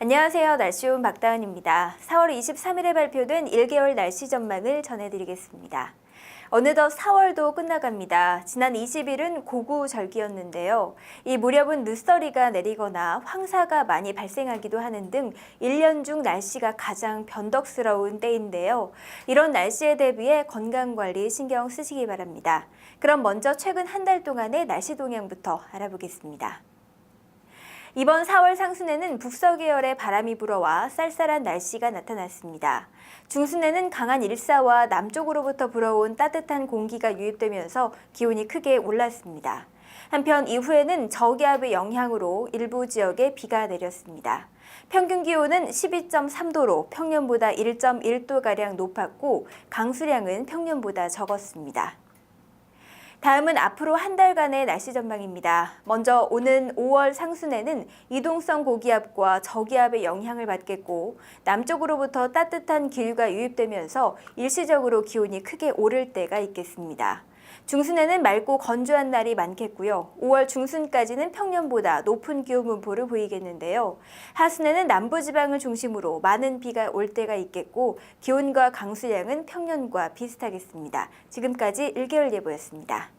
안녕하세요. 날씨 온 박다은입니다. 4월 23일에 발표된 1개월 날씨 전망을 전해드리겠습니다. 어느덧 4월도 끝나갑니다. 지난 20일은 고구절기였는데요. 이 무렵은 늦서리가 내리거나 황사가 많이 발생하기도 하는 등 1년 중 날씨가 가장 변덕스러운 때인데요. 이런 날씨에 대비해 건강관리 신경 쓰시기 바랍니다. 그럼 먼저 최근 한 달 동안의 날씨 동향부터 알아보겠습니다. 이번 4월 상순에는 북서계열의 바람이 불어와 쌀쌀한 날씨가 나타났습니다. 중순에는 강한 일사와 남쪽으로부터 불어온 따뜻한 공기가 유입되면서 기온이 크게 올랐습니다. 한편 이후에는 저기압의 영향으로 일부 지역에 비가 내렸습니다. 평균 기온은 12.3도로 평년보다 1.1도가량 높았고 강수량은 평년보다 적었습니다. 다음은 앞으로 한 달간의 날씨 전망입니다. 먼저 오는 5월 상순에는 이동성 고기압과 저기압의 영향을 받겠고 남쪽으로부터 따뜻한 기류가 유입되면서 일시적으로 기온이 크게 오를 때가 있겠습니다. 중순에는 맑고 건조한 날이 많겠고요. 5월 중순까지는 평년보다 높은 기온 분포를 보이겠는데요. 하순에는 남부지방을 중심으로 많은 비가 올 때가 있겠고 기온과 강수량은 평년과 비슷하겠습니다. 지금까지 1개월 예보였습니다.